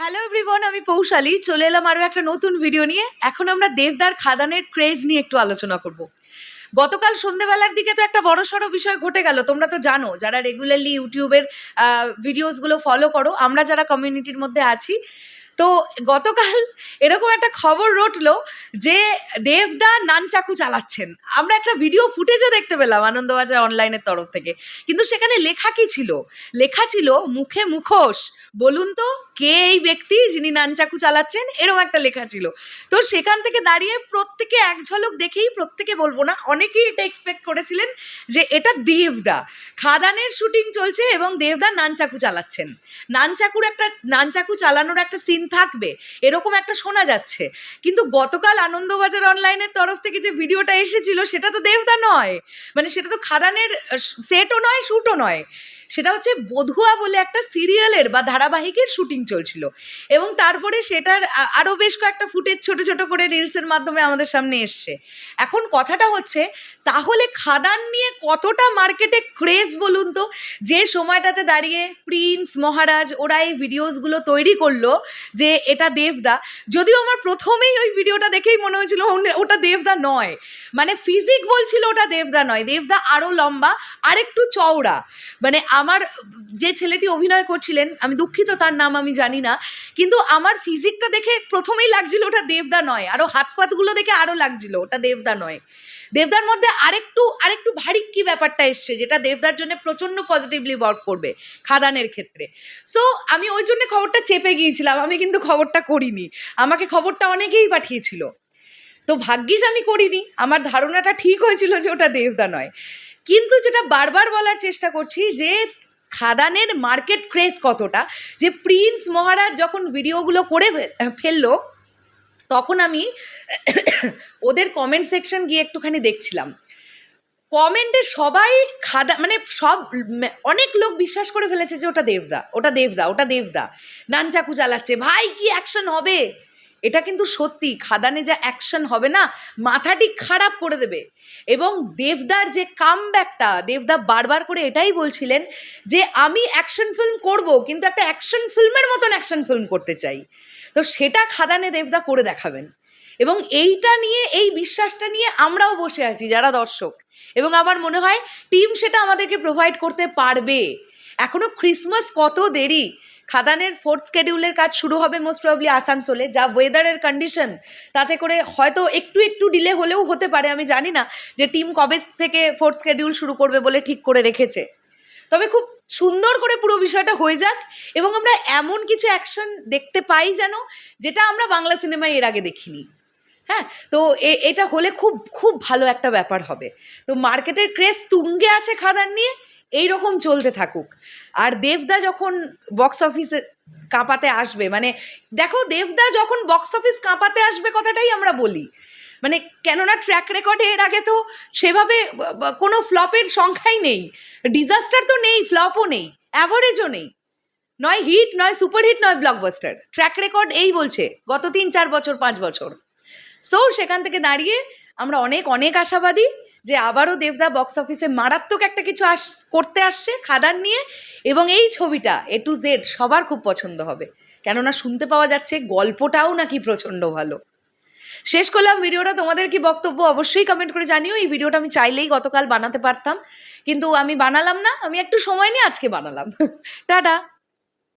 Hello everyone আমি পৌশালী। চলে এলাম আরও একটা নতুন ভিডিও নিয়ে। এখন আমরা দেবদার খাদানের ক্রেজ নিয়ে একটু আলোচনা করব। গতকাল সন্ধেবেলার দিকে তো একটা বড় সড়ো বিষয় ঘটে গেল, তোমরা তো জানো। যারা রেগুলারলি ইউটিউবের ভিডিওসগুলো ফলো করো, আমরা যারা কমিউনিটির মধ্যে আছি তো গতকাল এরকম একটা খবর রটলো যে দেবদা নানচাকু চালাচ্ছেন। আমরা একটা ভিডিও ফুটেজও দেখতে পেলাম আনন্দবাজার অনলাইনের তরফ থেকে। কিন্তু সেখানে লেখা কি ছিল? লেখা ছিল, মুখে মুখোশ, বলুন তো কে এই ব্যক্তি যিনি নানচাকু চালাচ্ছেন? এরকম একটা লেখা ছিল। তো সেখান থেকে দাঁড়িয়ে প্রত্যেকে এক ঝলক দেখেই প্রত্যেকে বলব না, অনেকেই এটা এক্সপেক্ট করেছিলেন যে এটা দেবদা। খাদানের শুটিং চলছে এবং দেবদা নানচাকু চালাচ্ছেন। নানচাকুর একটা, নানচাকু চালানোর একটা সিন থাকবে, এরকম একটা শোনা যাচ্ছে। কিন্তু গতকাল আনন্দবাজার অনলাইনের তরফ থেকে যে ভিডিওটা এসেছিল, সেটা তো দেবদা নয়। মানে সেটা তো খাদানের সেটও নয় শ্যুটও নয়। সেটা হচ্ছে বধুয়া বলে একটা সিরিয়ালের বা ধারাবাহিকের শুটিং চলছিল। এবং তারপরে সেটার আরও বেশ কয়েকটা ফুটেজ ছোট ছোট করে রিলসের মাধ্যমে আমাদের সামনে এসছে। এখন কথাটা হচ্ছে, তাহলে খাদান নিয়ে কতটা মার্কেটে ক্রেজ বলুন তো? যে সময়টাতে দাঁড়িয়ে প্রিন্স মহারাজ ওরা এই ভিডিওসগুলো তৈরি করল যে এটা দেবদা। যদিও আমার প্রথমেই ওই ভিডিওটা দেখেই মনে হয়েছিল ওটা দেবদা নয়। মানে ফিজিক বলছিল ওটা দেবদা নয়। দেবদা আরও লম্বা আর একটু চওড়া। মানে আমার যে ছেলেটি অভিনয় করছিলেন, আমি দুঃখিত তার নাম আমি জানি না, কিন্তু আমার ফিজিকটা দেখে প্রথমেই লাগছিল ওটা দেবদা নয়। আরও হাত পাতগুলো দেখে আরও লাগছিল ওটা দেবদা নয়। দেবদার মধ্যে আরেকটু আরেকটু ভারী কি ব্যাপারটা এসছে, যেটা দেবদার জন্য প্রচণ্ড পজিটিভলি ওয়ার্ক করবে, খাদানের ক্ষেত্রে। সো আমি ওই জন্য খবরটা চেপে গিয়েছিলাম। আমি কিন্তু খবরটা করিনি। আমাকে খবরটা অনেকেই পাঠিয়েছিল। তো ভাগ্যিস আমি করিনি। আমার ধারণাটা ঠিক হয়েছিল যে ওটা দেবদা নয়। কিন্তু যেটা বারবার বলার চেষ্টা করছি যে খাদানের মার্কেট ক্রেজ কতটা, যে প্রিন্স মহারাজ যখন ভিডিওগুলো করে ফেলল, তখন আমি ওদের কমেন্ট সেকশন গিয়ে একটুখানি দেখছিলাম। কমেন্টে সবাই খাদা মানে সব অনেক লোক বিশ্বাস করে ফেলেছে যে ওটা দেবদা ওটা দেবদা ওটা দেবদা। নানচাকু চালাচ্ছে ভাই, কি অ্যাকশন হবে? এটা কিন্তু সত্যি, খাদানে যা অ্যাকশন হবে না, মাথাটি খারাপ করে দেবে। এবং দেবদার যে কামব্যাকটা দেবদা বারবার করে এটাই বলছিলেন যে, আমি অ্যাকশন ফিল্ম করব, কিন্তু একটা অ্যাকশন ফিল্মের মতন অ্যাকশন ফিল্ম করতে চাই। তো সেটা খাদানে দেবদা করে দেখাবেন। এবং এইটা নিয়ে, এই বিশ্বাসটা নিয়ে আমরাও বসে আছি যারা দর্শক। এবং আমার মনে হয় টিম সেটা আমাদেরকে প্রোভাইড করতে পারবে। এখনও ক্রিসমাস কত দেরি? খাদানের ফোর্থ স্কেডিউলের কাজ শুরু হবে মোস্ট প্রবলি আসানসোলে। যা ওয়েদারের কন্ডিশন তাতে করে হয়তো একটু একটু ডিলে হলেও হতে পারে। আমি জানি না যে টিম কবে থেকে ফোর্থ স্কেডিউল শুরু করবে বলে ঠিক করে রেখেছে। তবে খুব সুন্দর করে পুরো বিষয়টা হয়ে যাক এবং আমরা এমন কিছু অ্যাকশন দেখতে পাই যেন, যেটা আমরা বাংলা সিনেমায় এর আগে দেখিনি। হ্যাঁ তো এটা হলে খুব খুব ভালো একটা ব্যাপার হবে। তো মার্কেটের ক্রেজ তুঙ্গে আছে খাদান নিয়ে এই রকম চলতে থাকুক। আর দেবদা যখন বক্স অফিসে কাঁপাতে আসবে মানে দেখো দেবদা যখন বক্স অফিস কাঁপাতে আসবে কথাটাই আমরা বলি। মানে কেননা ট্র্যাক রেকর্ডে এর আগে তো সেভাবে কোনো ফ্লপের সংখ্যাই নেই। ডিজাস্টার তো নেই ফ্লপও নেই অ্যাভারেজও নেই। নয় হিট নয় সুপারহিট নয় ব্লকবাস্টার ট্র্যাক রেকর্ড এই বলছে, গত তিন, চার বছর, পাঁচ বছর। সো সেখান থেকে দাঁড়িয়ে আমরা অনেক অনেক আশাবাদী যে আবারও দেবদা বক্স অফিসে মারাত্মক একটা কিছু আস, করতে আসছে খাদার নিয়ে এবং এই ছবিটা এ টু জেড সবার খুব পছন্দ হবে। কেননা শুনতে পাওয়া যাচ্ছে গল্পটাও নাকি প্রচণ্ড ভালো। শেষ করলাম ভিডিওটা। তোমাদের কি বক্তব্য অবশ্যই কমেন্ট করে জানিও। এই ভিডিওটা আমি চাইলেই গতকাল বানাতে পারতাম। কিন্তু আমি বানালাম না। আমি একটু সময় নিয়ে আজকে বানালাম। টাটা!